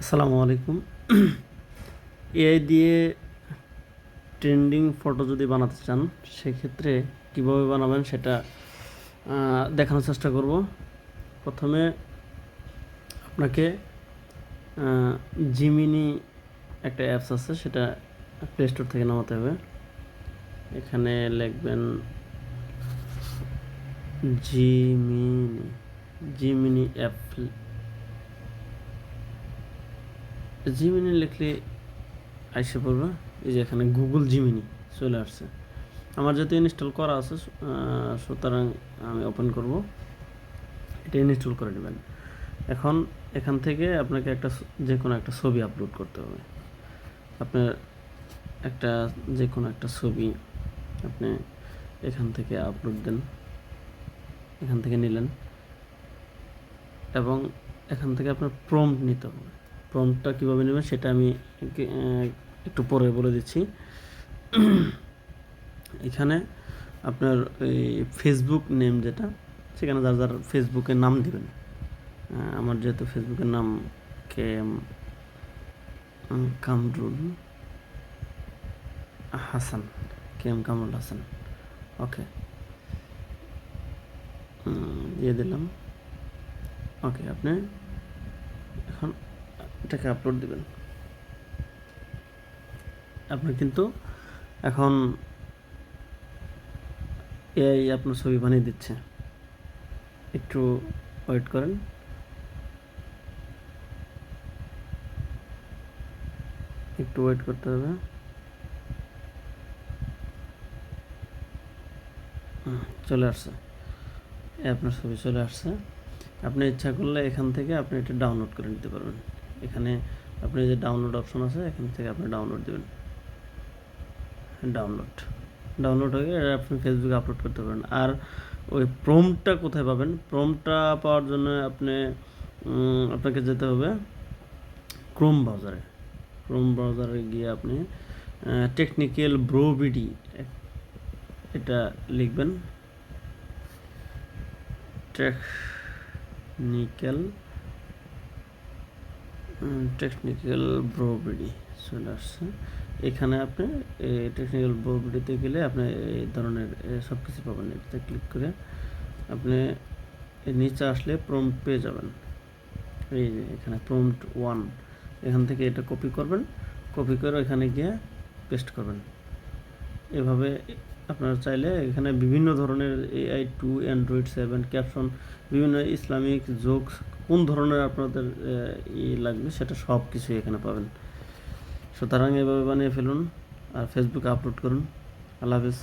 আসসালামু আলাইকুম। এআই দিয়ে ট্রেন্ডিং ফটো যদি বানাতে চান, সেক্ষেত্রে কীভাবে বানাবেন সেটা দেখানোর চেষ্টা করব। প্রথমে আপনাকে জিমিনি একটা অ্যাপস আছে, সেটা প্লে স্টোর থেকে নামাতে হবে। এখানে লিখবেন জিমিনি জিমিনি অ্যাপ জিমিনি লিখলে আইসে পড়বে। এই যে এখানে গুগল জিমিনি চলে আসছে। আমার যেহেতু ইনস্টল করা আছে সুতরাং আমি ওপেন করব। এটা ইনস্টল করে নেবেন। এখন এখান থেকে আপনাকে একটা যে কোনো একটা ছবি আপলোড করতে হবে। আপনার একটা যে কোনো একটা ছবি আপনি এখান থেকে আপলোড দেন। এখান থেকে নিলেন। এবং এখান থেকে আপনার প্রম্পট নিতে হবে। প্রম্পটটা কীভাবে নেবেন সেটা আমি একটু পরে বলে দিচ্ছি। এখানে আপনার এই ফেসবুক নেম যেটা, সেখানে যার যার ফেসবুকের নাম দিবেন। আমার যেহেতু ফেসবুকের নাম K M Kamrul Hasan, K M Kamrul Hasan. Okay. দিয়ে দিলাম। ওকে, আপনি এখন এটাকে আপলোড দিবেন। আপনি কিন্তু এখন এআই আপনার ছবি বানিয়ে দিচ্ছে। একটু ওয়েট করেন। একটু ওয়েট করতে হবে। চলে আসছে। আপনার ছবি চলে আসছে। আপনি ইচ্ছা করলে এখান থেকে আপনি এটা ডাউনলোড করে নিতে পারবেন। এখানে আপনি যে ডাউনলোড অপশন আছে, এখান থেকে আপনি ডাউনলোড দেবেন। ডাউনলোড ডাউনলোড হয়ে এটা আপনি ফেসবুকে আপলোড করতে পারেন। আর ওই প্রমটা কোথায় পাবেন? প্রমটা পাওয়ার জন্য আপনি আপনাকে যেতে হবে ক্রোম ব্রাউজারে ক্রোম ব্রাউজারে গিয়ে আপনি টেকনিক্যাল ব্রোবিডি এটা লিখবেন। টেকনিক্যাল টেকনিক্যাল ব্রোবিডি চলে আসছে এখানে আপনি টেকনিক্যাল ব্রোবিডিতে গেলে আপনি এই ধরনের সব কিছু পাবেন। এটাতে ক্লিক করে আপনি নিচে আসলে প্রম্পট পেয়ে যাবেন। এই যে এখানে প্রম্পট ওয়ান এখান থেকে এটা কপি করবেন। কপি করে এখানে গিয়ে পেস্ট করবেন। এভাবে আপনারা চাইলে এখানে বিভিন্ন ধরনের AI to Android seven caption বিভিন্ন ইসলামিক জোকস কোন ধরনের আপনাদের ই লাগবে সেটা সব কিছুই এখানে পাবেন। সুতরাং এভাবে বানিয়ে ফেলুন আর ফেসবুকে আপলোড করুন। আল্লাহ হাফিজ।